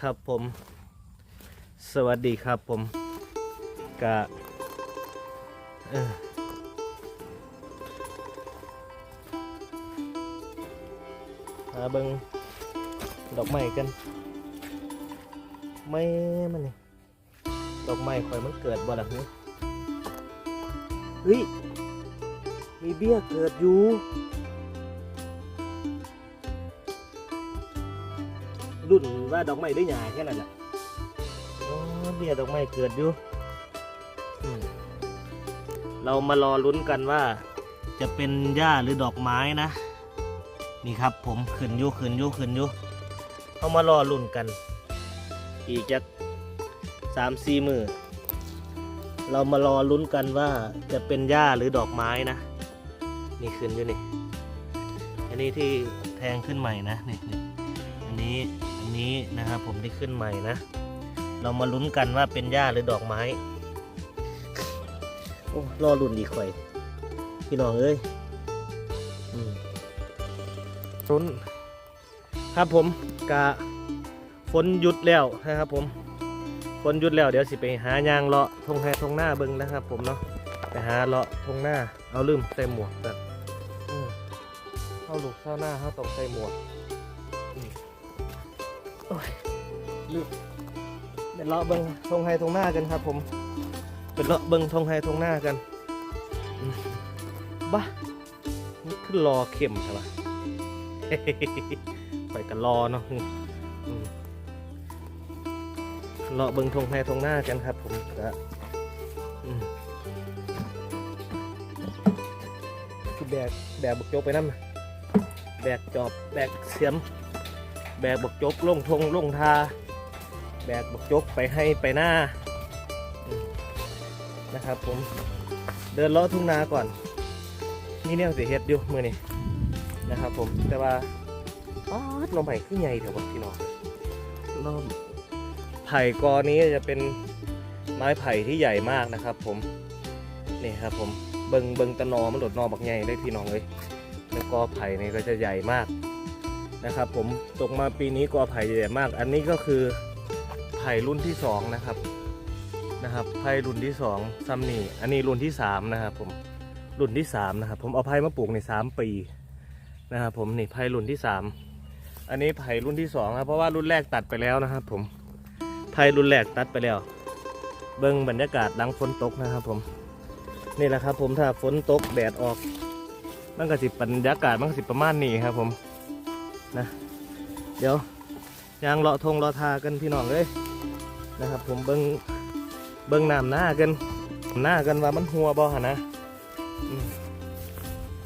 ครับผม สวัสดีครับผมกะเออหาเบิงดอกไม้กันไม่มันนี่ดอกไม้ข่อยมันเกิดบ่ล่ะเฮ้ยมีเบี้ยเกิดอยู่ รุ่นว่าดอกไม้ด้วยหยาแค่นั้นแหละอ๋อเบี้ยดอกไม้เกิดอยู่อืมเรามารอลุ้นกันว่า จะเป็นหญ้าหรือดอกไม้นะ นี่ครับผมขึ้นอยู่ขึ้นอยู่ขึ้นอยู่เขามารอลุ้นกัน อีกจะสามสี่มือเรามารอลุ้นกันว่าจะเป็นหญ้าหรือดอกไม้นะ นี่ขึ้นอยู่นี่ อันนี้ที่แทงขึ้นใหม่นะนี่นี่อันนี้อั นี้นะครับผมที่ขึ้นใหม่นะ เรามาลุ้นกันว่าเป็นหญ้าหรือดอกไม้ โอ้รอลุ้นดีข่อย พี่น้องเอ้ยอืมลุ้น ครับผมกะฝนหยุดแล้วนะครับผมฝนหยุดแล้วเดี๋ยวสิไปหายางเลาะทงแฮทงหน้าเบิ้งนะครับผมเนาะไปหาเลาะทงหน้าเอาลืมใส่หมวกแบบเข้าลูกเข้าหน้าเข้าตกใส่หมวก ลืมเป็นเลาะเบิงทงไฮทงหน้ากันครับ ผม เป็นเลาะเบิงทงไฮทงหน้ากันอืมบ้านี่คือรอเข็มใช่ปะไปกันรอเนาะอืมอืมเลาะเบิงทงไฮทงหน้ากันครับ ผมก็อืมคือแบกแบกบกจกไปนั่นน่ะแบกจอบแบกเสียม แบกบกจกลงทงลงทา แบกบกจกไปให้ไปหน้าอืมนะครับผมเดินเลาะทุ่งนาก่อนนี่เนี่ยสิเฮ็ดอยู่มือนี่นะครับผมแต่ว่าป๊าดลมไผ่ขึ้นใหญ่เถอะวะพี่น้องลมไผ่กอนี้จะเป็นไม้ไผ่ที่ใหญ่มากนะครับ ผมนี่ครับผมเบิงเบิงตะนอมันโดดนอบักใหญ่ได้พี่น้องเลยแล้วกอไผ่นี่ก็จะใหญ่มาก นะครับ ผมตกมาปีนี้กอไผ่ใหญ่มาก อันนี้ก็คือไผ่รุ่นที่สองนะครับนะครับไผ่รุ่นที่สองซัมนี่อันนี้รุ่นที่สามนะครับผมรุ่นที่สามนะครับผมเอาไผ่มาปลูกในสามปีนะครับผมนี่ไผ่รุ่นที่สามอันนี้ไผ่รุ่นที่สองครับเพราะว่ารุ่นแรกตัดไปแล้วนะครับ ผมไผ่รุ่นแรกตัดไปแล้ว เบิ้งบรรยากาศดังฝนตกนะครับผมนี่แหละครับ ผมถ้าฝนตกแดดออกมันก็สิบรรยากาศมันก็สิประมาณนี้ครับผม นะ เดี๋ยวยางเลาะทงเลาะทากันพี่น้องเลยนะครับ ผมเบิ้งเบิ้งน้ำหน้ากันหน้ากันว่ามันหัวบอหนนะ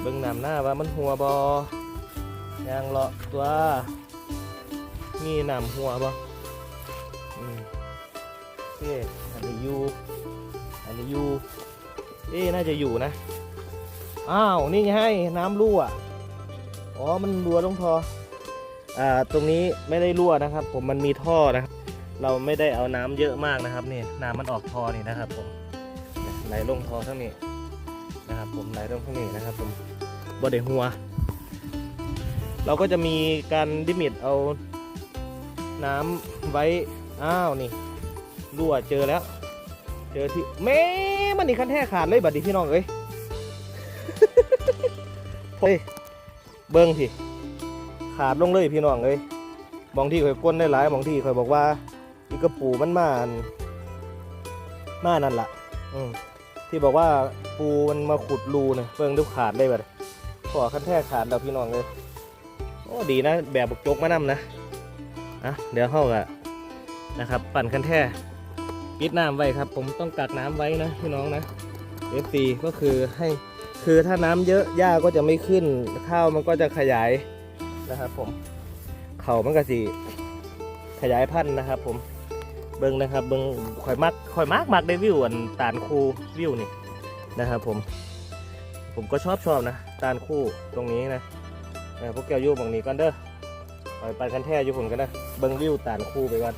เบิ้งน้ำหน้าว่ามันหัวบอยางเลาะตัวมีน้ำหัวบออืมอเคอันนี้อยูอันนี้อยูเอ๊น่าจะอยู่นะ อ้าว นี่ไง น้ำรั่ว อ๋อ มันรั่วลงทอ ตรงนี้ไม่ได้รั่วนะครับ ผมมันมีท่อนะครับ เราไม่ได้เอาน้ำเยอะมากนะครับนี่น้ำมันออกท่อนี่นะครับ ผมไหลลงท่อทั้งนี้นะครับ ผมไหลลงทั้งนี้นะครับ ผมบ่ได้หัว เราก็จะมีการดิมิตเอาน้ำไว้อ้าวนี่รั่วเจอแล้ว เจอที่แม่มันนี่คันแท้ขาดเลยบัดนี้พี่น้องเอ้ยเฮ้ยเบิ้งพี่ ขาดลงเลยพี่น้องเอ้ยบางที่เคยก้นได้หลายบางที่เคยบอกว่าอีกระปูมันมานมานั่นละอืมที่บอกว่าปูมันมาขุดรูนะเบิ้งดูขาดเลยบัดขอคันแท้ขาดแล้วพี่น้องเลยโอ้ดีนะ แบบบกจกมานํนะอะเดี๋ยวเข้าอะนะครับ ปั่นคันแท้ปิดน้ำไว้ครับ ผมต้องกักน้ำไว้นะพี่น้องนะ f อก็คือให้คือถ้าน้ำเยอะหญ้าก็จะไม่ขึ้นข้าวมันก็จะขยาย นะครับผมเขามันก็สิขยายพันธุ์นะครับ ผมเบิ้งนะครับเบิ้งข่อยมักข่อยมากมักได้วิวอันตานคูวิวนี่นะครับผม ผมก็ชอบชอบนะตานคู่ตรงนี้นะพวกแก้วยูบางนี้ก่อนเด้อปล่อยไปกันแท้อยู่ผลกันนะเบิ้งวิวตานคู่ไปก่อน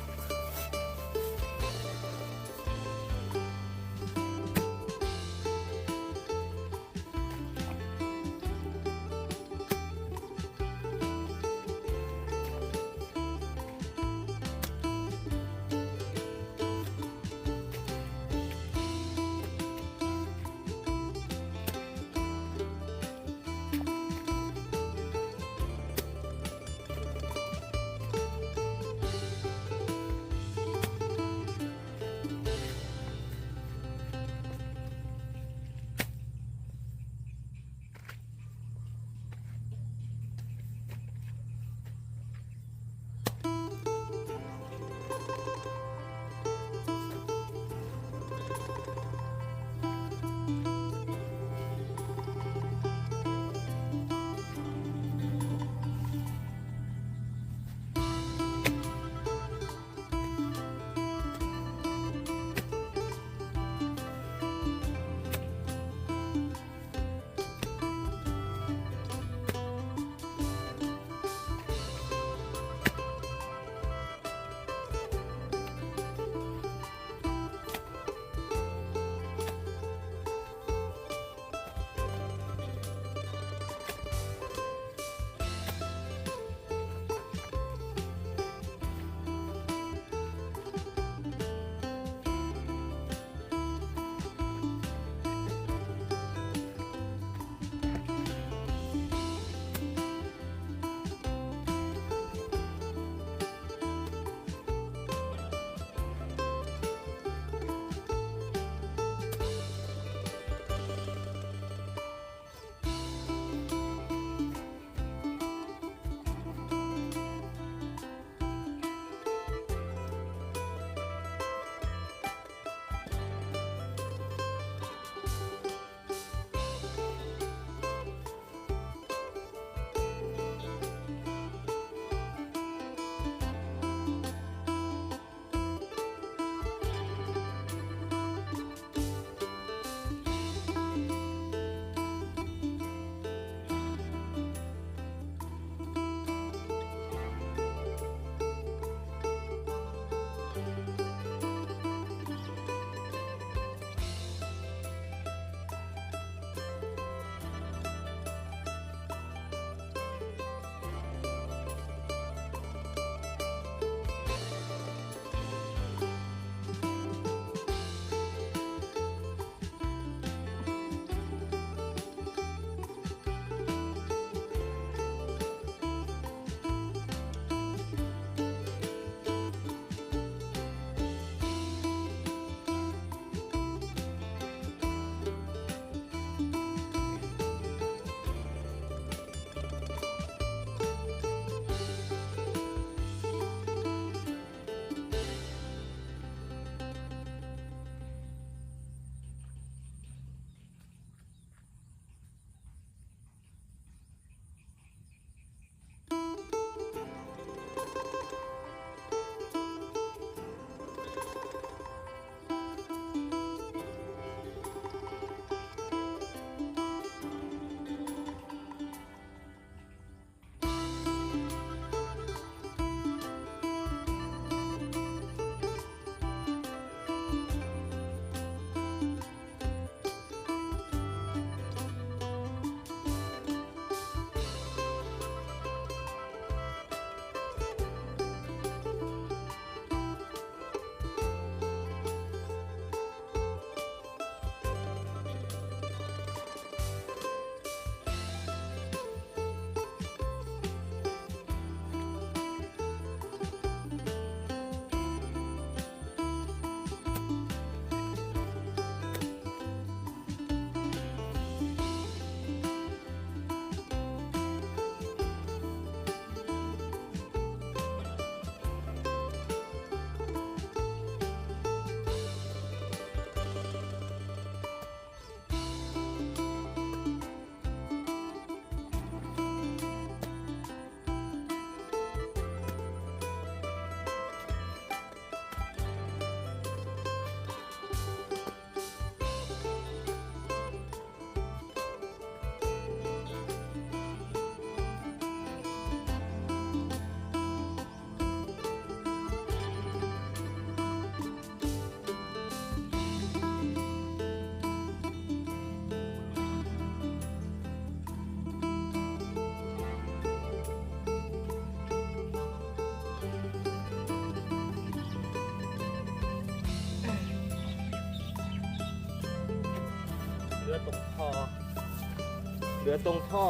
ลือตรงท่อ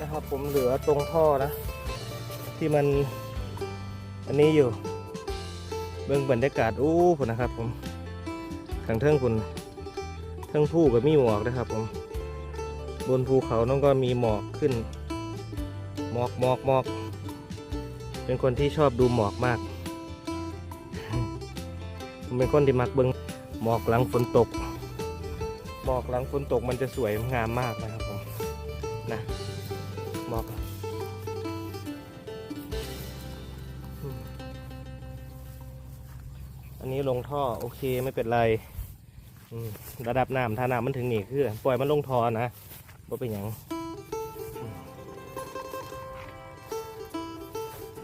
นะครับ ผมเหลือตรงท่อนะ ที่มันอันนี้อยู่ เบื้องบรรยากาศอู้ผมนะครับ ผมทางเทิงคุณเทิงผู้ก็มีหมอกนะครับ ผม บนภูเขาน้องก็มีหมอกขึ้น หมอกหมอกหมอกเป็นคนที่ชอบดูหมอกมากผมเป็นคนที่มักเบิ้งหมอกหลังฝนตก อกหลังฝนตกมันจะสวยงามมากนะครับผมนะหมอกอันนี้ลงท่อโอเคไม่เป็นไรระดับน้ำถ้าน้ำมันถึงนี่คือ ปล่อยมันลงท่อนะว่าเป็นหยังอืม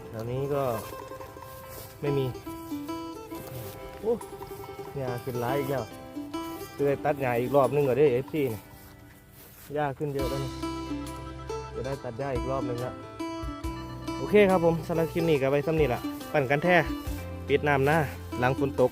แถวนี้ก็ไม่มีโอ้ยาขึ้นร้ายอีกแล้ว คือได้ตัดหญ้าอีกรอบนึงก็ได้เอฟซีนี่หญ้าขึ้นเยอะแล้วนี่จะได้ตัดหญ้าอีกรอบนึงละโอเคครับผมสำหรับคลิปนี้ก็ไปซ้ำนี่ละปั่นกันแท้ปิดน้ำนะหลังฝนตก